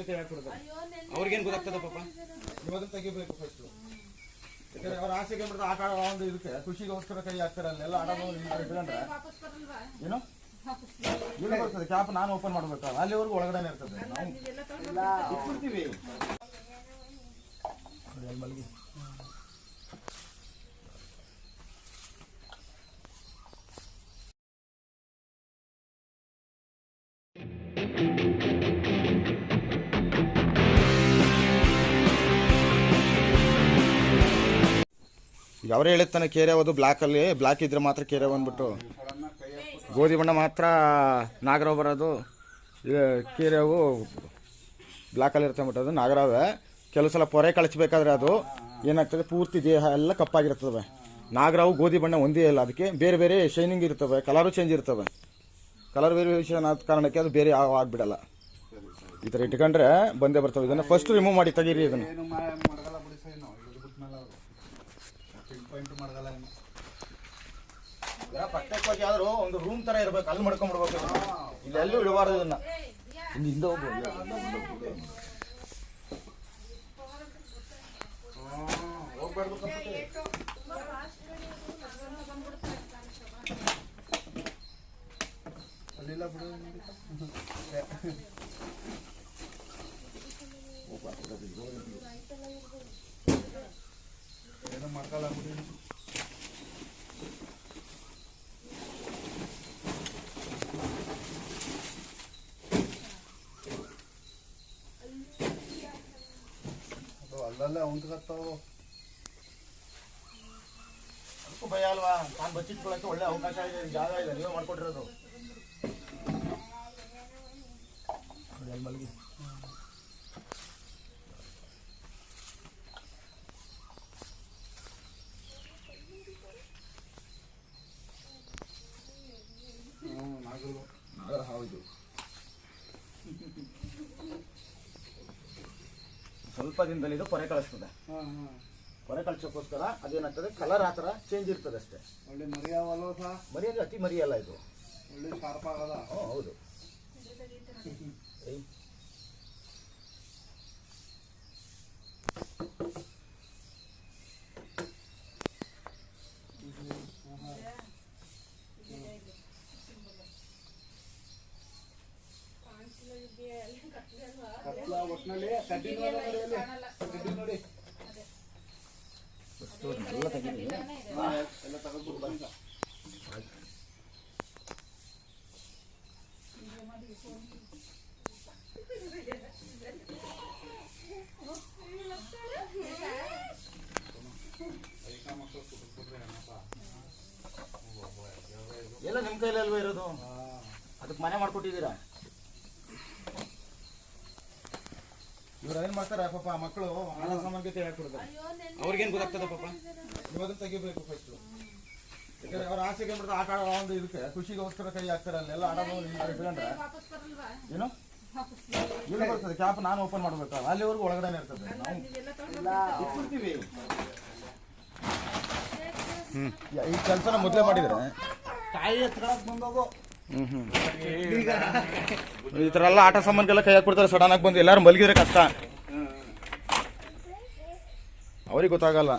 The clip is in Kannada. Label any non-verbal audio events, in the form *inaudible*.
ಸಾಮಾನ್ಯತೆ ಹೇಳ್ಕೊಡ್ತಾರೆ ಅವ್ರಿಗೇನು ಗೊತ್ತಾಗ್ತದೆ ಪಾಪ? ಇವಾಗ ತೆಗಿಬೇಕು ಫಸ್ಟ್ ಯಾಕಂದ್ರೆ ಅವ್ರ ಆಸೆಗೆ ಬಿಡ್ತಾರೆ ಆಟ ಆಡೋ ಒಂದು ಇದಕ್ಕೆ ಖುಷಿಗೋಸ್ಕರ ಕೈ ಹಾಕ್ತಾರೆ ಅಲ್ಲೆಲ್ಲ ಆಡೋದು ಇಟ್ಕೊಂಡ್ರೆ ಏನು? ಇಲ್ಲಿ ಬರ್ತದೆ ಕ್ಯಾಪ್ ನಾನು ಓಪನ್ ಮಾಡ್ಬೇಕು? ಅಲ್ಲಿವರೆಗೂ ಒಳಗಡೆ ಇರ್ತದೆ. ನಾವು ಇಟ್ಬಿಡ್ತೀವಿ ನೋಡಿ, ಅಲ್ಲಿ ಮಲಗಿ ಈಗ ಅವರೇ ಹೇಳಿರ್ತಾನೆ ಕೇರೆ ಅದು ಬ್ಲ್ಯಾಕಲ್ಲಿ ಬ್ಲ್ಯಾಕ್ ಇದ್ರೆ ಮಾತ್ರ ಕೇರೆ ಬಂದ್ಬಿಟ್ಟು. ಗೋಧಿ ಬಣ್ಣ ಮಾತ್ರ ನಾಗರಾವ್ ಬರೋದು. ಕೇರೆವು ಬ್ಲ್ಯಾಕಲ್ಲಿ ಅದು ನಾಗರಾವೇ. ಕೆಲವು ಸಲ ಪೊರೆ ಕಳಿಸ್ಬೇಕಾದ್ರೆ ಅದು ಏನಾಗ್ತದೆ, ಪೂರ್ತಿ ದೇಹ ಎಲ್ಲ ಕಪ್ಪಾಗಿರ್ತದೆ ನಾಗರಾವು ಗೋಧಿ ಬಣ್ಣ ಒಂದೇ ಇಲ್ಲ ಅದಕ್ಕೆ ಬೇರೆ ಬೇರೆ ಶೈನಿಂಗ್ ಇರ್ತವೆ ಕಲರು ಚೇಂಜ್ ಇರ್ತವೆ. ಕಲರ್ ವೇರಿಯೇಷನ್ ಆದ ಕಾರಣಕ್ಕೆ ಅದು ಬೇರೆ ಯಾವ ಆಗ್ಬಿಡಲ್ಲ. ಈ ಥರ ಇಟ್ಕೊಂಡ್ರೆ ಬಂದೇ ಬರ್ತವೆ. ಇದನ್ನು ಫಸ್ಟ್ ರಿಮೂವ್ ಮಾಡಿ ತೆಗೀರಿ ಇದನ್ನು. ಪಾಯಿಂಟ್ ಮಡಗಲ್ಲ ಏನು ಪ್ರತ್ಯೇಕವಾಗಿ ಯಾವ್ದಾರು ಒಂದು ರೂಮ್ ತರ ಇರ್ಬೇಕು ಅಲ್ಲಿ ಮಾಡ್ಕೊಂಡ್ಬಿಡ್ಬೇಕು ಇಲ್ಲಿ ಎಲ್ಲೂ ಇಡಬಾರ್ದು ಇದನ್ನ ಇಲ್ಲಿ ಹಿಂದೆ ಹೋಗ್ಬೋದು ಹೋಗ್ಬಾರ್ದು ಕಪ್ಪಕ್ಕೆ. ಅಲ್ಲಿಲ್ಲ ಬಿಡು ಏನು ಮಾಡ್ಕಲ್ಲ ಬಿಡಿ ಅದು ಅಲ್ಲಲ್ಲೇ ಉಂಟ್ಕತ್ತಾವು ಅದಕ್ಕೂ ಭಯ ಅಲ್ವಾ ನಾನು ಬಚ್ಚಿಟ್ಕೊಳ್ಳೋಕೆ ಒಳ್ಳೆ ಅವಕಾಶ ಇದೆ ಇಲ್ಲಿ ಜಾಗ ಇದೆ ನೀವೇ ಮಾಡ್ಕೊಟ್ಟಿರೋದು ನೋಡಿ, ಅಲ್ಲಿ ಮಲಗಿ *laughs* ಸ್ವಲ್ಪ ದಿನದಲ್ಲಿ ಇದು ಪೊರೆ ಕಳಿಸ್ತದೆ. ಹಾಂ ಹಾಂ. ಕೊರೆ ಕಳಿಸೋಕ್ಕೋಸ್ಕರ ಅದೇನಾಗ್ತದೆ ಕಲರ್ ಆ ಥರ ಚೇಂಜ್ ಇರ್ತದೆ ಅಷ್ಟೇ. ಒಳ್ಳೆ ಮರಿಯಾವಲ್ಲ ಸಹ ಮರಿಯಾಗಿ ಅತಿ ಮರಿಯಲ್ಲ ಇದು. ಒಳ್ಳೆ ಶಾರ್ಪ್ ಆಗಲ್ಲ. ಹೌದು. *laughs* ಕತ್ಲ ಒಟ್ಟಿನಲ್ಲಿ ಕಡ್ಡಿ ನೋಡಿ ಅಲ್ಲಿ ಕಡ್ಡಿ ನೋಡಿ. ಫಸ್ಟು ಅದನ್ನೆಲ್ಲ ತೆಗೀರಿ ಎಲ್ಲ ತಗೊಂಡ್ಬಿಟ್ಟು ಬಂದ ಎಲ್ಲ ನಿಮ್ಮ ಕೈಲಿ ಅಲ್ವಾ ಇರೋದು? ಅದಕ್ಕೆ ಮನೆ ಮಾಡ್ಕೊಟ್ಟಿದ್ದೀರಾ? ಇವ್ರು ಮಾಡ್ತಾರ ಮಾಡ್ತಾರೆ ಪಾಪ ಮಕ್ಕಳು ಹಣ ಸಾಮಾನ್ಯತೆ ಹೇಳ್ಕೊಡ್ತಾರೆ. ಅವ್ರಿಗೇನ್ ಗೊತ್ತಾಗ್ತದ ಪಾಪ? ಇವಾಗ ತೆಗಿಬೇಕು ಫಸ್ಟ್ ಯಾಕಂದ್ರೆ ಅವ್ರ ಆಸೆಗೆ ಬಿಡ್ತಾ ಆಟ ಆಡೋ ಒಂದು ಇದಕ್ಕೆ ಖುಷಿಗೋಸ್ಕರ ಕೈ ಹಾಕ್ತಾರೆ ಅಲ್ಲೆಲ್ಲ ಆಡೋದು ಇಟ್ಕೊಂಡ್ರೆ ಏನು? ಇಲ್ಲಿ ಬರ್ತದೆ ಕ್ಯಾಪ್ ನಾನು ಓಪನ್ ಮಾಡ್ಬೇಕು? ಅಲ್ಲಿವರೆಗೂ ಒಳಗಡೆ ಇರ್ತದೆ. ನಾವು ಇಟ್ಬಿಡ್ತೀವಿ. ಈ ಕೆಲಸನ ಮೊದಲೇ ಮಾಡಿದ್ರೆ. ಕಾಯಿ ಎತ್ಕೊಳಕ್ ಬಂದೋಗು. ಈ ಥರ ಎಲ್ಲ ಆಟ ಸಾಮಾನ್ಗೆಲ್ಲ ಕೈ ಹಾಕ್ಬಿಡ್ತಾರೆ. ಸಡನ್ ಆಗಿ ಬಂದು ಎಲ್ಲರೂ ಮಲಗಿದ್ರೆ ಕಷ್ಟ. ಅವ್ರಿಗೆ ಗೊತ್ತಾಗಲ್ಲ.